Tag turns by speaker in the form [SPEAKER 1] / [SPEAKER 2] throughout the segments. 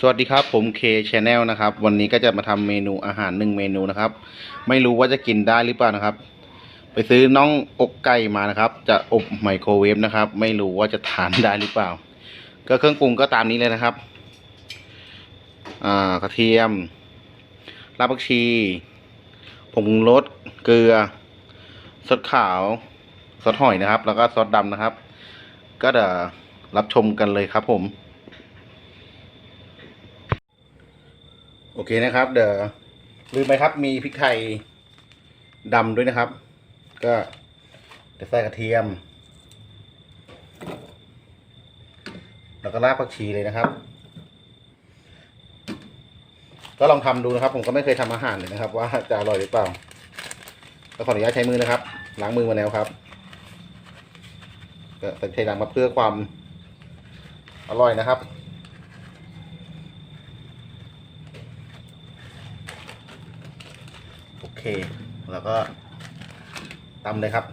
[SPEAKER 1] สวัสดีครับผมเคชแนลนะครับ วันนี้ก็จะมาทำเมนูอาหารหนึ่งเมนูนะครับ ไม่รู้ว่าจะกินได้หรือเปล่านะครับ ไปซื้อน้องอกไก่มานะครับ จะอบไมโครเวฟนะครับ ไม่รู้ว่าจะทานได้หรือเปล่า ก็เครื่องปรุงก็ตามนี้เลยนะครับอ่ากระเทียมรากผักชีผงปรุงรสเกลือซอสขาวซอสหอยนะครับ แล้วก็ซอสดำนะครับ ก็เดี๋ยวรับชมกันเลยครับผม โอเคนะครับ เดี๋ยวลืมไปครับ มีพริกไทยดำด้วยนะครับ ก็เดี๋ยวใส่กระเทียม แล้วก็รากผักชีเลยนะครับ ก็ลองทำดูนะครับ ผมก็ไม่เคยทำอาหารเลยนะครับ ว่าจะอร่อยหรือเปล่าก็ขออนุญาตใช้มือนะครับ ล้างมือมาแล้วครับก็ใส่ไทยดำมาเพื่อความอร่อยนะครับ โอ เค แล้วก็ตำเลยครับ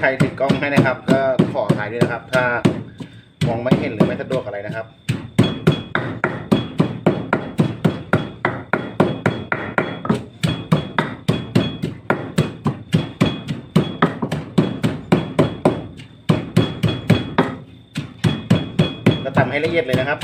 [SPEAKER 1] ใครติดกล้องให้นะครับ ก็ขอถ่ายด้วยนะครับ ถ้ามองไม่เห็นหรือไม่สะดวกอะไรนะครับก็ทำให้ละเอียดเลยนะครับ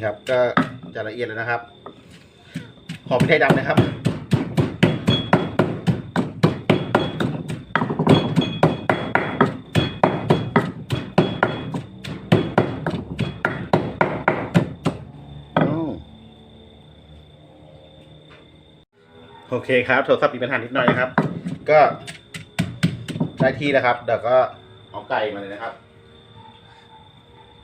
[SPEAKER 1] นี่ครับ ก็จะละเอียดแล้วนะครับ หอมพริกไทยดำนะครับโอเคครับโทรศัพท์มีปัญหานิดหน่อยนะครับ ก็ได้ที่แล้วครับเดี๋ยวก็เอาไก่มาเลยนะครับ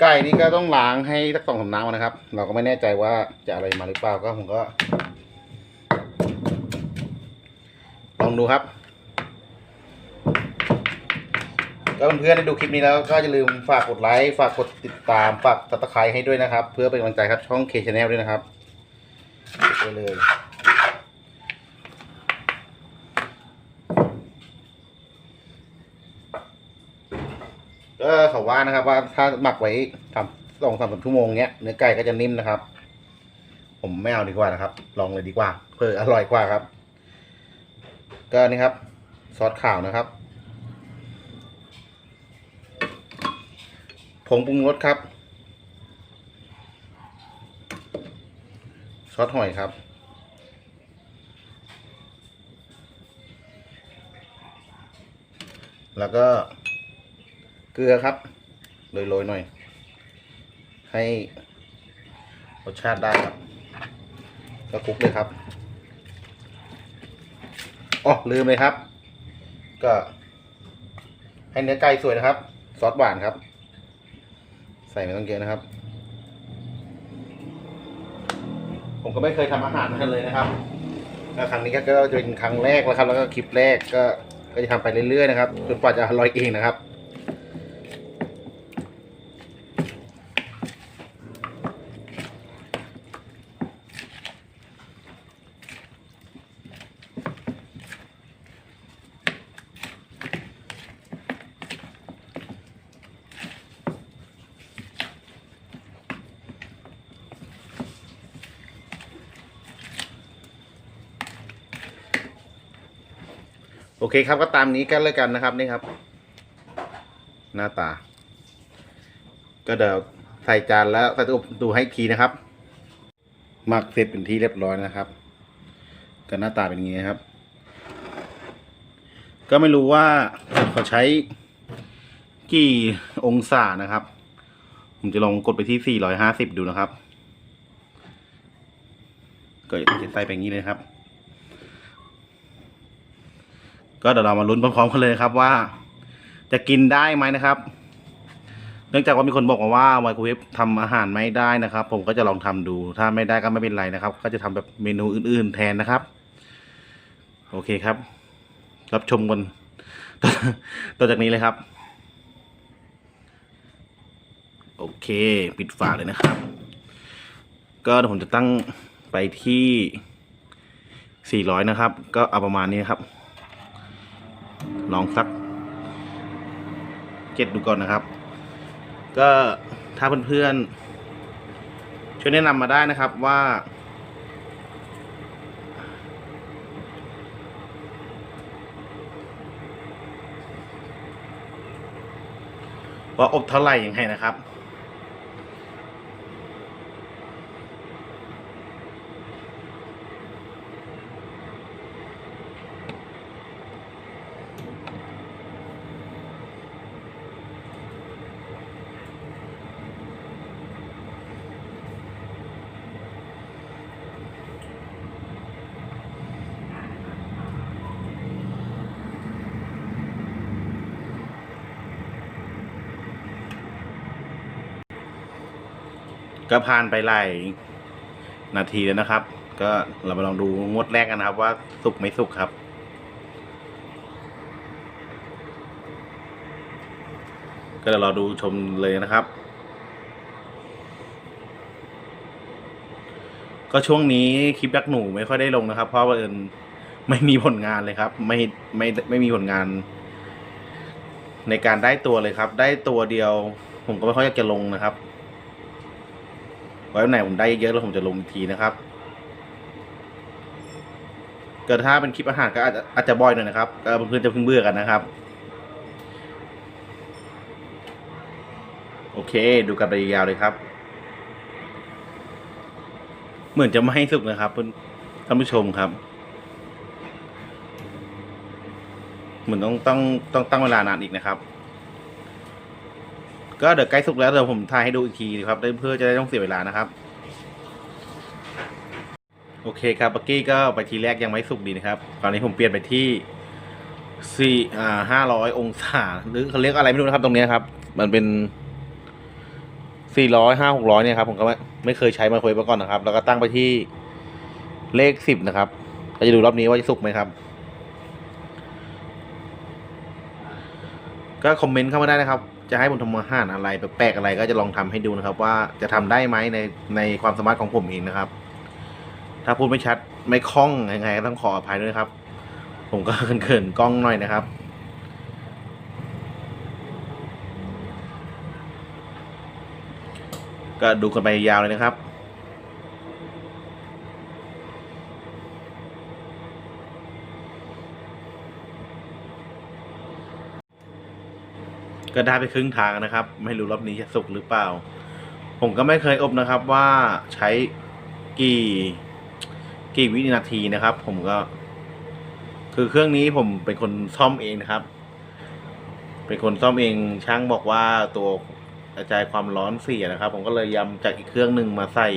[SPEAKER 1] ไก่นี่ก็ต้องล้างให้สักสองสามน้ำนะครับ เราก็ไม่แน่ใจว่าจะอะไรมาหรือเปล่าก็ผมก็ ลองดูครับก็เพื่อนๆได้ดูคลิปนี้แล้วก็อย่าลืมฝากกดไลค์ฝากกดติดตามฝากตับตะไคร้ให้ด้วยนะครับ เพื่อเป็นกำลังใจครับช่องเคชแนลด้วยนะครับไปเลย ก็ เขาว่านะครับ ว่าถ้าหมักไว้ทำสองสามชั่วโมงเนี้ยเนื้อไก่ก็จะนิ่มนะครับ ผมไม่เอาดีกว่านะครับ ลองเลยดีกว่า เพื่ออร่อยกว่าครับ ก็นี่ครับ ซอสขาวนะครับผงปรุงรสครับซอสหอยครับ แล้วก็ เกลือครับโรยๆหน่อย ให้รสชาติได้ครับก็คลุกเลยครับอ๋อลืมเลยครับ ก็ ให้เนื้อไก่สวยนะครับ ซอสหวานครับ ใส่ไม่ต้องเยอะนะครับ ผมก็ไม่เคยทำอาหารนั่นเลยนะครับครั้งนี้ก็จะเป็นครั้งแรกแล้วครับ แล้วก็คลิปแรกก็ก็จะทำไปเรื่อยๆนะครับจนกว่าจะอร่อยเองนะครับ เคครับก็ตามนี้กันเลยกันนะครับนี่ครับ หน้าตา ก็เดี๋ยวใส่จานแล้วใส่ตู้ดูให้ทีนะครับหมักเสร็จเป็นที่เรียบร้อยนะครับก็หน้าตาเป็นอย่างนี้ครับ ก็ไม่รู้ว่าเขาใช้กี่องศานะครับ ผมจะลองกดไปที่ 450 ดูนะครับ ก็จะใส่ไปอย่างนี้เลยครับ ก็เดี๋ยวเรามาลุ้นพร้อมๆกันเลยครับว่า จะกินได้ไหมนะครับ เนื่องจากว่ามีคนบอกมาว่าไมโครเวฟทำอาหารไม่ได้นะครับ ผมก็จะลองทำดู ถ้าไม่ได้ก็ไม่เป็นไรนะครับ ก็จะทำแบบเมนูอื่น ๆ แทนนะครับ โอเคครับ รับชมกันต่อจากนี้เลยครับ โอเค ปิดฝาเลยนะครับ ก็ผมจะตั้งไปที่ 400 นะครับ ก็เอาประมาณนี้ครับ ลองสักเจ็ดดูก่อนนะครับ ก็ถ้าเพื่อนๆช่วยแนะนำมาได้นะครับว่า ว่าอบเท่าไหร่ยังไงนะครับ ก็ผ่านไปหลายนาทีแล้วนะครับ ก็เรามาลองดูงวดแรกกันนะครับ ว่าสุกไม่สุกครับก็เดี๋ยวเราดูชมเลยนะครับ ก็ช่วงนี้คลิปยักษ์หนูไม่ค่อยได้ลงนะครับ เพราะว่าเอิญไม่มีผลงานเลยครับ ไม่ไม่ไม่มีผลงาน ในการได้ตัวเลยครับ ได้ตัวเดียว ผมก็ไม่ค่อยอยากจะลงนะครับ ไว้วันไหนผมได้เยอะแล้วผมจะลงอีกทีนะครับ เกิดถ้าเป็นคลิปอาหารก็อาจจะอาจจะบ่อยหน่อยนะครับเพื่อนๆจะเพิ่งเบื่อกันนะครับ โอเค ดูกันไปยาวเลยครับ เหมือนจะไม่ให้สุกนะครับเพื่อนท่านผู้ชมครับเหมือนต้องต้องต้องตั้งเวลานานอีกนะครับ ก็เดี๋ยวใกล้สุกแล้วเดี๋ยวผมถ่ายให้ดูอีกทีนะครับเพื่อจะได้ต้องเสียเวลานะครับโอเคครับเมื่อกี้ก็ไปทีแรกยังไม่สุกดีนะครับตอนนี้ผมเปลี่ยนไปที่สี่อ่าห้าร้อยองศาหรือเขาเรียกอะไรไม่รู้นะครับ ตรงนี้ครับ มันเป็นสี่ร้อยห้าหกร้อยเนี่ยครับผมก็ไม่ไม่เคยใช้มาเคยมาก่อนนะครับ แล้วก็ตั้งไปที่เลขสิบนะครับก็จะดูรอบนี้ว่าจะสุกไหมครับ ก็คอมเมนต์เข้ามาได้นะครับ จะให้ผมทำอาหารอะไรแปลกๆอะไรก็จะลองทำให้ดูนะครับ ว่าจะทำได้ไหมในในความสามารถของผมเองนะครับ ถ้าพูดไม่ชัดไม่คล่องยังไงก็ต้องขออภัยด้วยครับ ผมก็เขินๆกล้องหน่อยนะครับก็ดูกันไปยาวเลยนะครับ ก็ได้ไปครึ่งทางนะครับ ไม่รู้รอบนี้จะสุกหรือเปล่า ผมก็ไม่เคยอบนะครับว่าใช้กี่กี่วินาทีนะครับ ผมก็ คือเครื่องนี้ผมเป็นคนซ่อมเองนะครับ เป็นคนซ่อมเองช่างบอกว่าตัวกระจายความร้อนเสียนะครับ ผมก็เลยยำจากอีกเครื่องหนึ่งมาใส่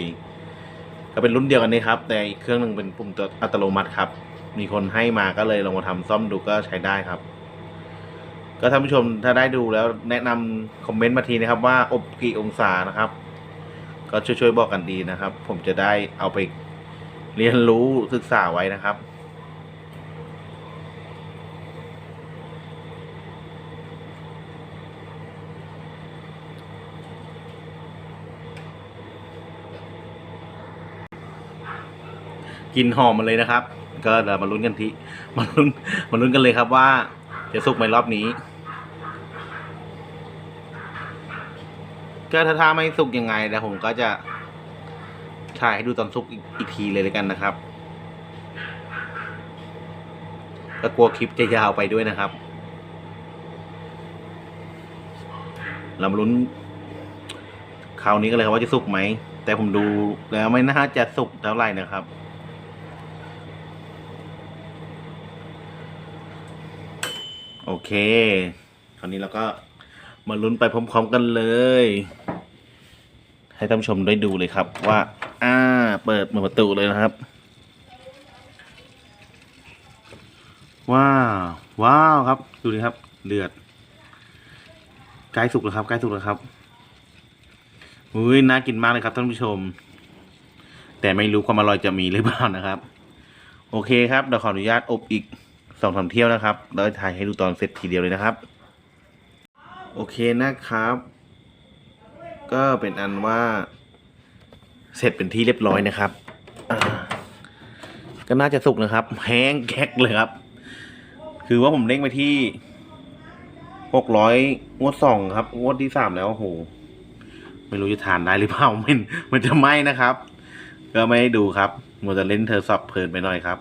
[SPEAKER 1] ก็เป็นรุ่นเดียวกันนี้ครับ แต่อีกเครื่องหนึ่งเป็นปุ่มตัวอัตโนมัติครับ มีคนให้มาก็เลยลองมาทำซ่อมดูก็ใช้ได้ครับ ก็ท่านผู้ชมถ้าได้ดูแล้วแนะนำคอมเมนต์มาทีนะครับว่าอบกี่องศานะครับ ก็ช่วยๆบอกกันดีนะครับ ผมจะได้เอาไปเรียนรู้ศึกษาไว้นะครับกลินหอมมาเลยนะครับ ก็เดี๋ยวมาลุ้นกันทีมาลุ้นมาลุ้นกันเลยครับว่า จะสุกไหมรอบนี้ ก็ถ้าถ้าไม่สุกยังไงเดี๋ยวผมก็จะถ่ายให้ดูตอนสุกอีกอีกทีเลยเลยกันนะครับก็กลัวคลิปจะยาวไปด้วยนะครับ เรามาลุ้นคราวนี้กันเลยครับว่าจะสุกไหม แต่ผมดูแล้วไม่น่าจะสุกเท่าไหร่นะครับ โอเค คราวนี้เราก็มาลุ้นไปพร้อม ๆกันเลย ให้ท่านชมได้ดูเลยครับ ว่า อ่า เปิดประตูเลยนะครับ ว้าว ว้าวครับ ดูดิครับเดือดใกล้สุกแล้วครับใกล้สุกแล้วครับอุ้ยน่ากินมากเลยครับท่านผู้ชม แต่ไม่รู้ความอร่อยจะมีหรือเปล่านะครับ โอเคครับเดี๋ยวขออนุญาตอบอีก สองสามเที่ยวนะครับ แล้วถ่ายให้ดูตอนเสร็จทีเดียวเลยนะครับ โอเคนะครับ ก็เป็นอันว่าเสร็จเป็นที่เรียบร้อยนะครับก็น่าจะสุกนะครับ แห้งแก๊กเลยครับ คือว่าผมเด้งไปที่หกร้อยงวดสองครับ งวดที่สามแล้วโอ้โหไม่รู้จะทานได้หรือเปล่ามันมันจะไหม้นะครับ ก็ไม่ให้ดูครับมัวจะเล่นเธอสับเพลินไปหน่อยครับ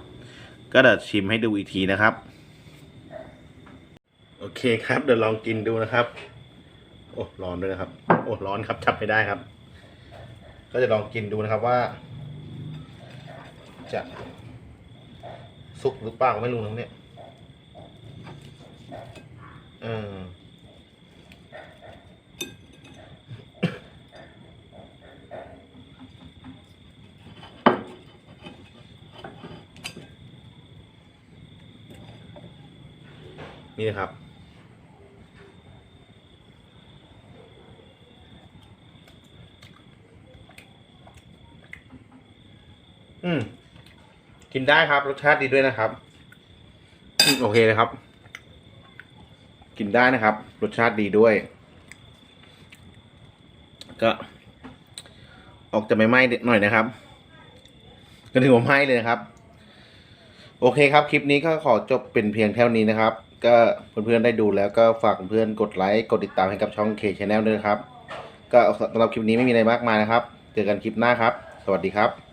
[SPEAKER 1] ก็เดี๋ยวชิมให้ดูอีกทีนะครับ โอเคครับเดี๋ยวลองกินดูนะครับ โอ้ร้อนด้วยนะครับ โอ้ร้อนครับจับไม่ได้ครับ ก็จะลองกินดูนะครับว่า จะสุกหรือเปล่าก็ไม่รู้นะเนี่ยเออ นี่นะครับ อืม กินได้ครับ รสชาติดีด้วยนะครับอืมโอเคนะครับ กินได้นะครับ รสชาติดีด้วย ก็ ออกจะไม่ไหม้หน่อยนะครับก็ถือว่าไหม้เลยนะครับ โอเคครับ คลิปนี้ก็ขอจบเป็นเพียงเท่านี้นะครับ ก็เพื่อนๆได้ดูแล้วก็ฝากเพื่อนกดไลค์กดติดตามให้กับช่อง K Channel ด้วยนะครับ ก็สำหรับคลิปนี้ไม่มีอะไรมากมายนะครับ เจอกันคลิปหน้าครับ สวัสดีครับ